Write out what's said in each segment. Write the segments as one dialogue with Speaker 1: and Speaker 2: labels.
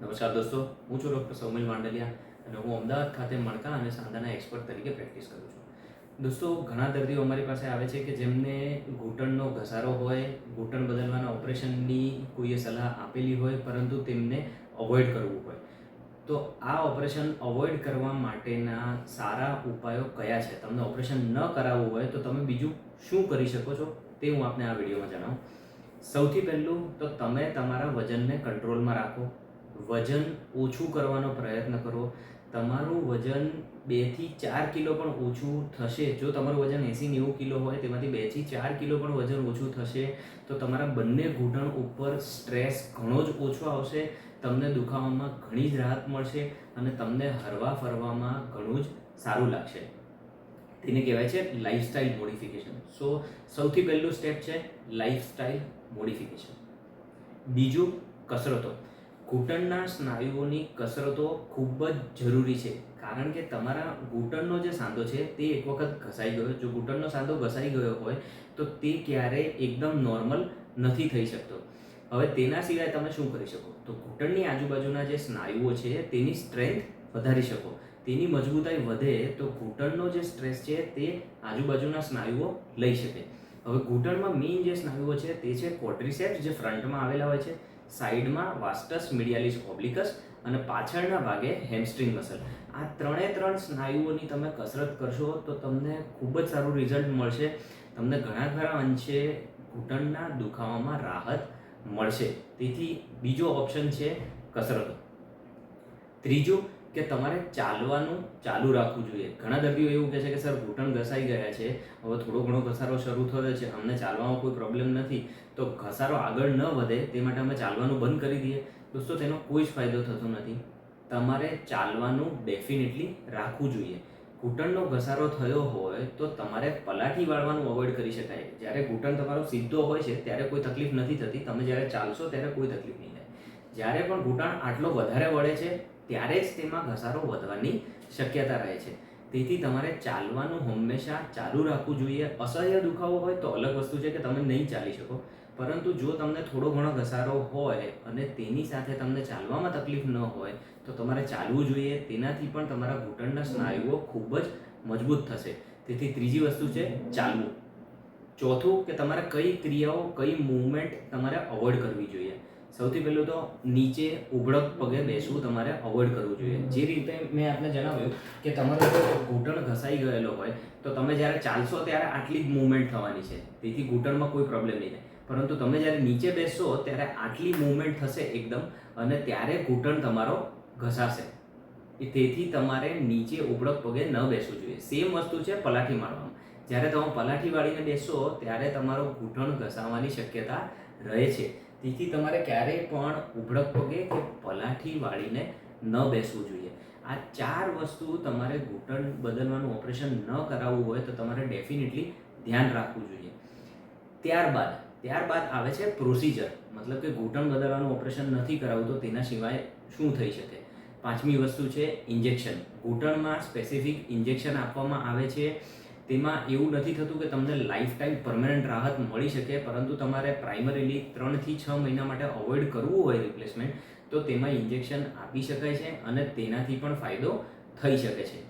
Speaker 1: નમસ્કાર દોસ્તો, હું છું ડૉક્ટર સૌમિલ માંડલિયા અને હું અમદાવાદ ખાતે મણકા અને સાંધાના એક્સપર્ટ તરીકે પ્રેક્ટિસ કરું છું. દોસ્તો, ઘણા દર્દીઓ અમારી પાસે આવે છે કે જેમને ઘૂંટણનો ઘસારો હોય, ઘૂંટણ બદલવાના ઓપરેશનની કોઈએ સલાહ આપેલી હોય, પરંતુ તેમને અવોઇડ કરવું હોય. તો આ ઓપરેશન અવોઇડ કરવા માટેના સારા ઉપાયો કયા છે? તમને ઓપરેશન ન કરાવવું હોય તો તમે બીજું શું કરી શકો છો તે હું આપને આ વિડીયોમાં જણાવું. સૌથી પહેલું તો તમે તમારા વજનને કંટ્રોલમાં રાખો. વજન ઓછું કરવાનો પ્રયત્ન કરો. તમારું વજન બેથી ચાર કિલો પણ ઓછું થશે. જો તમારું વજન એંસી નેવું કિલો હોય, તેમાંથી બેથી ચાર કિલો પણ વજન ઓછું થશે, તો તમારા બંને ઘૂંટણ ઉપર સ્ટ્રેસ ઘણો જ ઓછો આવશે. તમને દુખાવામાં ઘણી જ રાહત મળશે અને તમને હરવા ફરવામાં ઘણું જ સારું લાગશે. તેને કહેવાય છે લાઇફસ્ટાઇલ મોડિફિકેશન સો સૌથી પહેલું સ્ટેપ છે લાઇફસ્ટાઇલ મોડિફિકેશન બીજું કસરતો. ઘૂંટણના સ્નાયુઓની કસરતો ખૂબ જ જરૂરી છે. કારણ કે તમારા ઘૂંટણનો જે સાંધો છે તે એક વખત ઘસાઈ ગયો, જો ઘૂંટણનો સાંધો ઘસાઈ ગયો હોય, તો તે ક્યારેય એકદમ નોર્મલ નથી થઈ શકતો. હવે તેના સિવાય તમે શું કરી શકો? તો ઘૂંટણની આજુબાજુના જે સ્નાયુઓ છે, તેની સ્ટ્રેન્થ વધારી શકો. તેની મજબૂતાઈ વધે તો ઘૂંટણનો જે સ્ટ્રેસ છે તે આજુબાજુના સ્નાયુઓ લઈ શકે. હવે ઘૂંટણમાં મેઇન જે સ્નાયુઓ છે તે છે કોટ્રિસેપ્સ જે ફ્રન્ટમાં આવેલા હોય છે. સાઈડમાં વાસ્ટસ, મીડિયાલિસ, ઓબ્લિકસ અને પાછળના ભાગે હેમસ્ટ્રિંગ મસલ આ ત્રણે ત્રણ સ્નાયુઓની તમે કસરત કરશો તો તમને ખૂબ જ સારું રિઝલ્ટ મળશે. તમને ઘણા ખરા અંશે ઘૂંટણના દુખાવામાં રાહત મળશે. તેથી બીજો ઓપ્શન છે કસરતો. ત્રીજું કે તમારે ચાલવાનું ચાલુ રાખવું જોઈએ. ઘણા દર્દીઓ એવું કહે છે કે, સર, ઘૂંટણ ઘસાઈ ગયા છે. હવે થોડો ઘણો ઘસારો શરૂ થયો છે. અમને ચાલવામાં કોઈ પ્રોબ્લેમ નથી. તો ઘસારો આગળ ન વધે તે માટે અમે ચાલવાનું બંધ કરી દઈએ. દોસ્તો, તેનો કોઈ જ ફાયદો થતો નથી. તમારે ચાલવાનું ડેફિનેટલી રાખવું જોઈએ. ઘૂંટણનો ઘસારો થયો હોય તો તમારે પલાઠી વાળવાનું અવોઇડ કરી શકાય. જ્યારે ઘૂંટણ તમારો સીધો હોય છે, ત્યારે કોઈ તકલીફ નથી થતી. તમે જ્યારે ચાલશો, ત્યારે કોઈ તકલીફ નહીં થાય. જ્યારે પણ ઘૂંટણ આટલો વધારે વળે છે ત્યારે જ તેમાં ઘસારો વધવાની શક્યતા રહે છે. તેથી તમારે ચાલવાનું હંમેશા ચાલુ રાખવું જોઈએ. અસહ્ય દુખાવો હોય તો અલગ વસ્તુ છે કે તમે નહીં ચાલી શકો. પરંતુ જો તમને થોડો ઘણો ઘસારો હોય અને તેની સાથે તમને ચાલવામાં તકલીફ ન હોય, તો તમારે ચાલવું જોઈએ. તેનાથી પણ તમારા ઘૂંટણના સ્નાયુઓ ખૂબ જ મજબૂત થશે. તેથી ત્રીજી વસ્તુ છે ચાલવું. ચોથું કે તમારે કઈ ક્રિયાઓ, કઈ મૂવમેન્ટ તમારે અવોઇડ કરવી જોઈએ. સૌથી પહેલું તો નીચે ઉભળક પગે બેસવું તમારે અવોઇડ કરવું જોઈએ. જે રીતે મેં આપને જણાવ્યું કે તમારો ઘૂંટણ ઘસાઈ ગયેલો હોય, તો તમે જ્યારે ચાલશો ત્યારે આટલી જ મૂવમેન્ટ થવાની છે. તેથી ઘૂંટણમાં કોઈ પ્રોબ્લેમ નહીં થાય. પરંતુ તમે જ્યારે નીચે બેસશો ત્યારે આટલી મૂવમેન્ટ થશે એકદમ અને ત્યારે ઘૂંટણ તમારો ઘસાશે. તેથી તમારે નીચે ઉભળક પગે ન બેસવું જોઈએ. સેમ વસ્તુ છે પલાઠી મારવામાં. જ્યારે તમે પલાઠી વાળીને બેસો ત્યારે તમારો ઘૂંટણ ઘસાવાની શક્યતા રહે છે. તેથી તમારે ક્યારેય પણ ઉભળક પગે કે પલાઠી વાળીને ન બેસવું જોઈએ. આ ચાર વસ્તુ તમારે ઘૂંટણ બદલવાનું ઓપરેશન ન કરાવવું હોય તો તમારે ડેફિનેટલી ધ્યાન રાખવું જોઈએ. ત્યારબાદ ત્યારબાદ આવે છે પ્રોસિજર. મતલબ કે ઘૂંટણ બદલવાનું ઓપરેશન નથી કરાવવું તો તેના સિવાય શું થઈ શકે? પાંચમી વસ્તુ છે ઇન્જેક્શન. ઘૂંટણમાં સ્પેસિફિક ઇન્જેક્શન આપવામાં આવે છે. તેમાં એવું નથી થતું કે તમને લાઈફ ટાઈમ પરમનન્ટ રાહત મળી શકે, પરંતુ તમારે પ્રાઇમરીલી ત્રણથી છ મહિના માટે અવોઇડ કરવું હોય રિપ્લેસમેન્ટ તો તેમાં ઇન્જેક્શન આપી શકાય છે અને તેનાથી પણ ફાયદો થઈ શકે છે.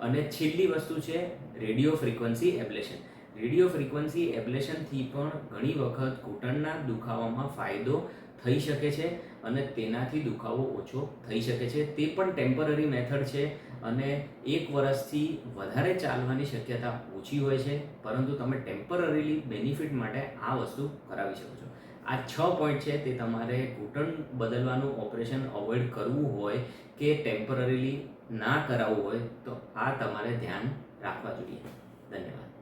Speaker 1: અને છેલ્લી વસ્તુ છે radio frequency ablation radio frequency એબ્લેશનથી પણ ઘણી વખત ઘૂંટણના દુખાવામાં ફાયદો થઈ શકે છે અને તેનાથી દુખાવો ઓછો થઈ શકે છે. તે પણ ટેમ્પરરી મેથડ છે અને એક વર્ષથી વધારે ચાલવાની શક્યતા ઓછી હોય છે. પરંતુ તમે ટેમ્પરરીલી બેનિફિટ માટે આ વસ્તુ કરાવી શકો છો. આ છ પોઈન્ટ છે તે તમારે ઘૂંટણ બદલવાનું ઓપરેશન અવોઇડ કરવું હોય કે ટેમ્પરરીલી ના કરાવવું હોય તો આ તમારે ધ્યાન રાખવા જોઈએ. ધન્યવાદ.